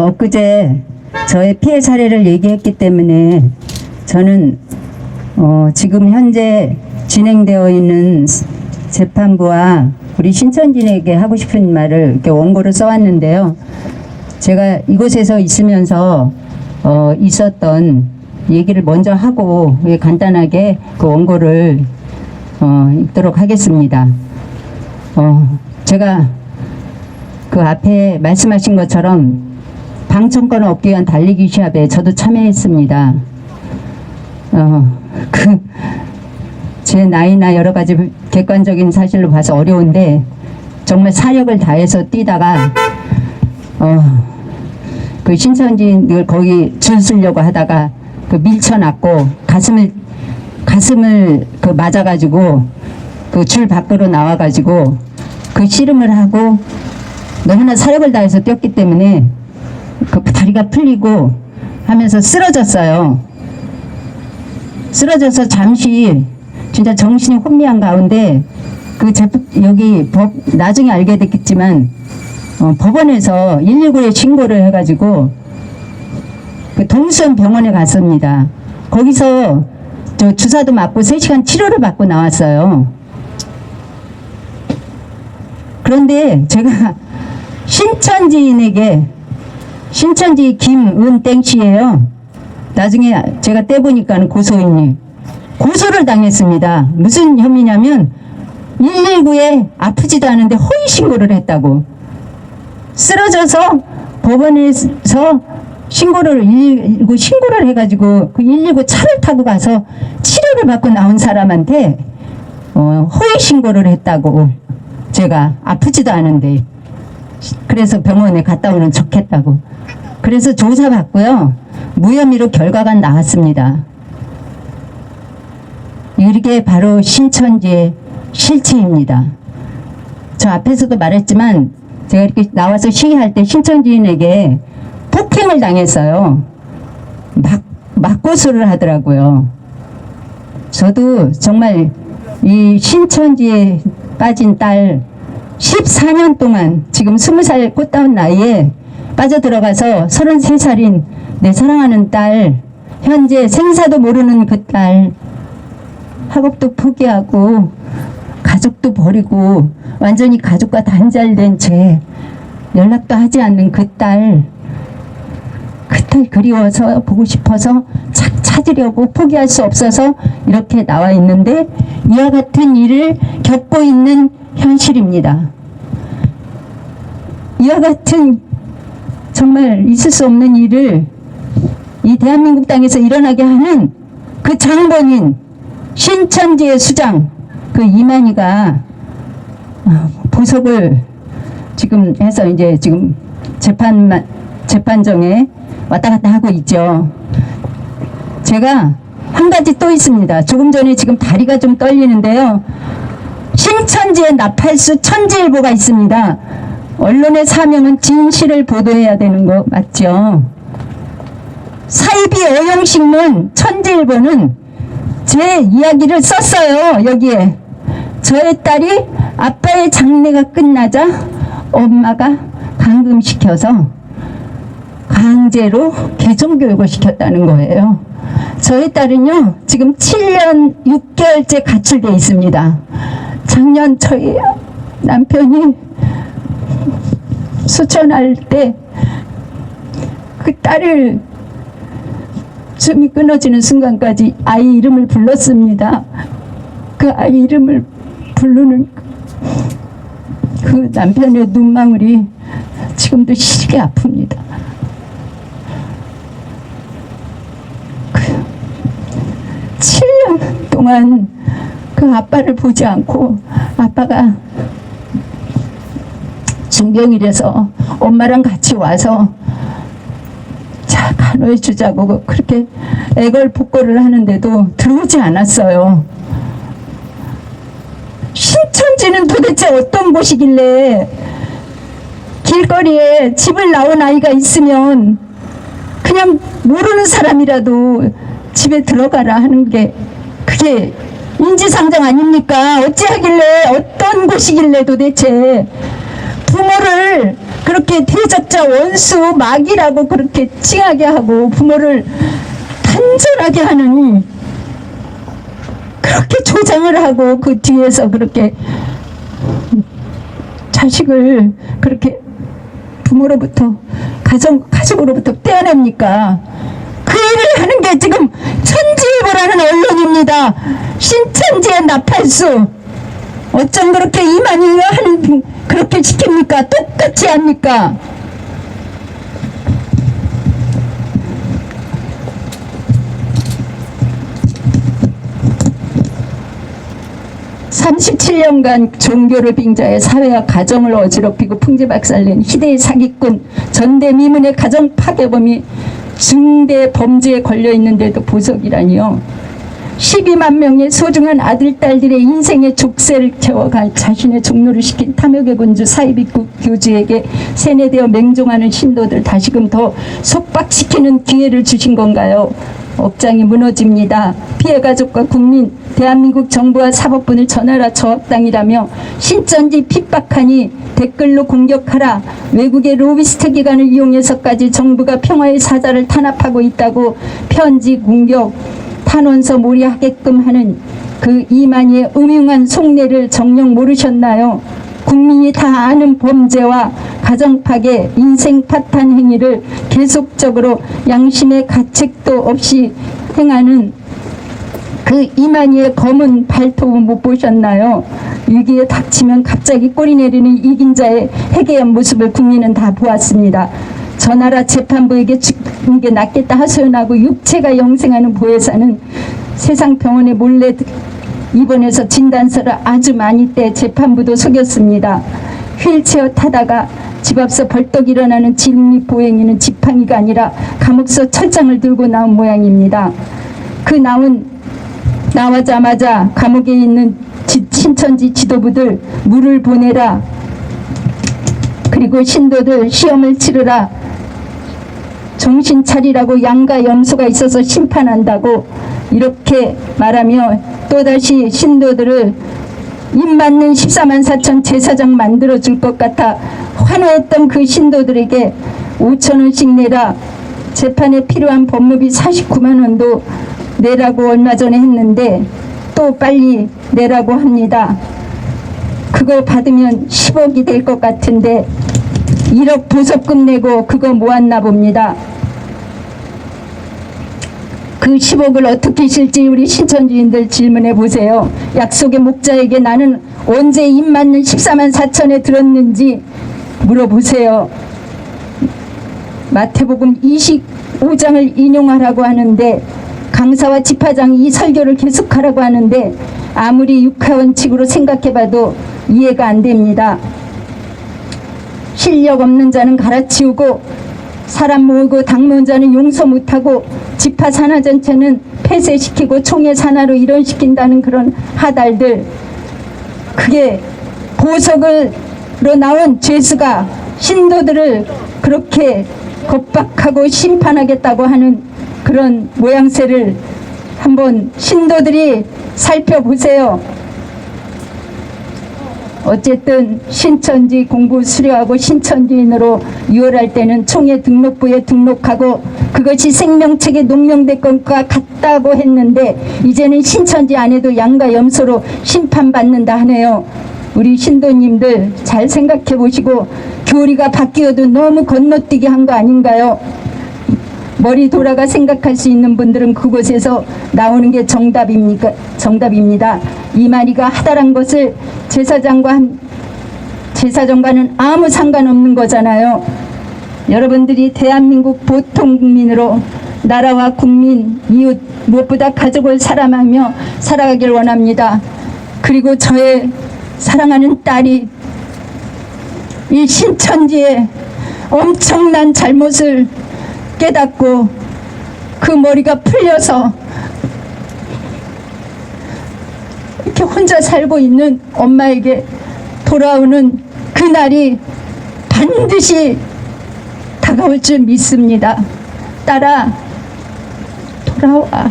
어, 엊그제 저의 피해 사례를 얘기했기 때문에 저는 어, 지금 현재 진행되어 있는 재판부와 우리 신천진에게 하고 싶은 말을 이렇게 원고를 써왔는데요. 제가 이곳에서 있으면서 어, 있었던 얘기를 먼저 하고 예, 간단하게 그 원고를 어, 읽도록 하겠습니다. 어, 제가 그 앞에 말씀하신 것처럼 방청권을 얻기 위한 달리기 시합에 저도 참여했습니다. 어, 그, 제 나이나 여러 가지 객관적인 사실로 봐서 어려운데 정말 사력을 다해서 뛰다가 어, 그 신천지를 거기 줄 서려고 하다가 그 밀쳐놨고 가슴을 가슴을 그 맞아가지고 그 줄 밖으로 나와가지고 그 씨름을 하고 너무나 사력을 다해서 뛰었기 때문에 그 다리가 풀리고 하면서 쓰러졌어요. 쓰러져서 잠시 진짜 정신이 혼미한 가운데 그 제, 여기 법 나중에 알게 됐겠지만 어, 법원에서 119에 신고를 해가지고 그 동수원 병원에 갔습니다. 거기서 저 주사도 맞고 3시간 치료를 받고 나왔어요. 그런데 제가 신천지인에게 신천지 김은땡 씨예요. 나중에 제가 떼보니까는 고소인이 고소를 당했습니다. 무슨 혐의냐면 119에 아프지도 않은데 허위 신고를 했다고. 쓰러져서 법원에서 신고를 119 신고를 해가지고 그 119 차를 타고 가서 치료를 받고 나온 사람한테 어, 허위 신고를 했다고 제가 아프지도 않은데 그래서 병원에 갔다 오는 척했다고 그래서 조사받고요 무혐의로 결과가 나왔습니다. 이게 바로 신천지의 실체입니다. 저 앞에서도 말했지만 제가 이렇게 나와서 시위할 때 신천지인에게 폭행을 당했어요. 막, 막고소를 하더라고요. 저도 정말 이 신천지에 빠진 딸 14년 동안 지금 20살 꽃다운 나이에 빠져들어가서 33살인 내 사랑하는 딸 현재 생사도 모르는 그 딸 학업도 포기하고 가족도 버리고 완전히 가족과 단절된 채 연락도 하지 않는 그 딸 그 딸 그리워서 보고 싶어서 착 찾으려고 포기할 수 없어서 이렇게 나와 있는데 이와 같은 일을 겪고 있는 현실입니다. 이와 같은 정말 있을 수 없는 일을 이 대한민국 땅에서 일어나게 하는 그 장본인 신천지의 수장 그 이만희가 어, 보석을 지금 해서 이제 지금 재판 재판정에 왔다 갔다 하고 있죠. 제가 한 가지 또 있습니다. 조금 전에 지금 다리가 좀 떨리는데요. 신천지의 나팔수 천지일보가 있습니다. 언론의 사명은 진실을 보도해야 되는 거 맞죠? 사이비 어용신문 천지일보는 제 이야기를 썼어요. 여기에 저의 딸이 아빠의 장례가 끝나자 엄마가 감금시켜서 강제로 개종교육을 시켰다는 거예요. 저희 딸은요, 지금 7년 6개월째 가출돼 있습니다. 작년 저희 남편이 수천할 때 그 딸을 숨이 끊어지는 순간까지 아이 이름을 불렀습니다. 그 아이 이름을 부르는 그 남편의 눈망울이 지금도 시리게 아픕니다. 그 7년 동안 그 아빠를 보지 않고 아빠가 중병이라서 엄마랑 같이 와서 자 간호해 주자고 그렇게 애걸 복걸을 하는데도 들어오지 않았어요. 신천지는 도대체 어떤 곳이길래 길거리에 집을 나온 아이가 있으면 그냥 모르는 사람이라도 집에 들어가라 하는 게 그게 인지상정 아닙니까? 어찌하길래 어떤 곳이길래 도대체 부모를 그렇게 대적자 원수 막이라고 그렇게 칭하게 하고 부모를 단절하게 하는 그렇게 조장을 하고 그 뒤에서 그렇게 자식을 그렇게 부모로부터 가정 가족으로부터 떼어냅니까? 그 일을 하는 게 지금 천지일보라는 언론입니다. 신천지의 나팔수 어쩜 그렇게 이만희가 하는 그렇게 시킵니까? 똑같이 합니까? 삼십칠 년간 종교를 빙자해 사회와 가정을 어지럽히고 풍지박살낸 희대의 사기꾼 전대미문의 가정 파괴범이 중대 범죄에 걸려 있는데도 보석이라니요. 12만 명의 소중한 아들, 딸들의 인생의 족쇄를 채워갈 자신의 종로를 시킨 탐욕의 군주 사이비국 교주에게 세뇌되어 맹종하는 신도들 다시금 더 속박시키는 기회를 주신 건가요? 업장이 무너집니다. 피해 가족과 국민, 대한민국 정부와 사법부를 전하라 저학당이라며 신천지 핍박하니 댓글로 공격하라 외국의 로비스트 기관을 이용해서까지 정부가 평화의 사자를 탄압하고 있다고 편지 공격 탄원서 몰이하게끔 하는 그 이만희의 음흉한 속내를 정녕 모르셨나요? 국민이 다 아는 범죄와 가정 파괴, 인생 파탄 행위를 계속적으로 양심의 가책도 없이 행하는 그 이만희의 검은 발톱은 못 보셨나요? 위기에 닥치면 갑자기 꼬리 내리는 이긴 자의 해괴한 모습을 국민은 다 보았습니다. 저 나라 재판부에게 죽 는게 낫겠다 하소연하고 육체가 영생하는 보혜사는 세상 병원에 몰래 입원해서 진단서를 아주 많이 떼 재판부도 속였습니다. 휠체어 타다가 집 앞서 벌떡 일어나는 진립보행이는 지팡이가 아니라 감옥서 철장을 들고 나온 모양입니다. 그 나온 나와자마자 감옥에 있는 지- 신천지 지도부들 물을 보내라. 그리고 신도들 시험을 치르라. 정신 차리라고 양가 염소가 있어서 심판한다고 이렇게 말하며 또다시 신도들을 입 맞는 14만 4천 제사장 만들어 줄 것 같아 환호했던 그 신도들에게 5천 원씩 내라 재판에 필요한 법무비 49만 원도 내라고 얼마 전에 했는데 또 빨리 내라고 합니다. 그걸 받으면 10억이 될 것 같은데 1억 보석금 내고 그거 모았나 봅니다. 그 10억을 어떻게 실지 우리 신천지인들 질문해 보세요. 약속의 목자에게 나는 언제 입 맞는 14만 4천에 들었는지 물어보세요. 마태복음 25장을 인용하라고 하는데 강사와 집화장이 이 설교를 계속하라고 하는데 아무리 육하원칙으로 생각해봐도 이해가 안 됩니다. 실력 없는 자는 갈아치우고 사람 모으고 당무은 자는 용서 못하고 집화 산하 전체는 폐쇄시키고 총회 산하로 이론시킨다는 그런 하달들 그게 보석으로 나온 죄수가 신도들을 그렇게 겁박하고 심판하겠다고 하는 그런 모양새를 한번 신도들이 살펴보세요. 어쨌든 신천지 공부 수료하고 신천지인으로 유월할 때는 총회 등록부에 등록하고 그것이 생명책에 농명될 것과 같다고 했는데 이제는 신천지 안에도 양과 염소로 심판받는다 하네요. 우리 신도님들 잘 생각해 보시고 교리가 바뀌어도 너무 건너뛰기 한 거 아닌가요? 머리 돌아가 생각할 수 있는 분들은 그곳에서 나오는 게 정답입니까? 정답입니다. 이만희가 하달한 것을 제사장과 한- 제사장과는 아무 상관없는 거잖아요. 여러분들이 대한민국 보통 국민으로 나라와 국민, 이웃, 무엇보다 가족을 사랑하며 살아가길 원합니다. 그리고 저의 사랑하는 딸이 이 신천지의 엄청난 잘못을 깨닫고 그 머리가 풀려서 이렇게 혼자 살고 있는 엄마에게 돌아오는 그날이 반드시 다가올 줄 믿습니다. 딸아, 돌아와.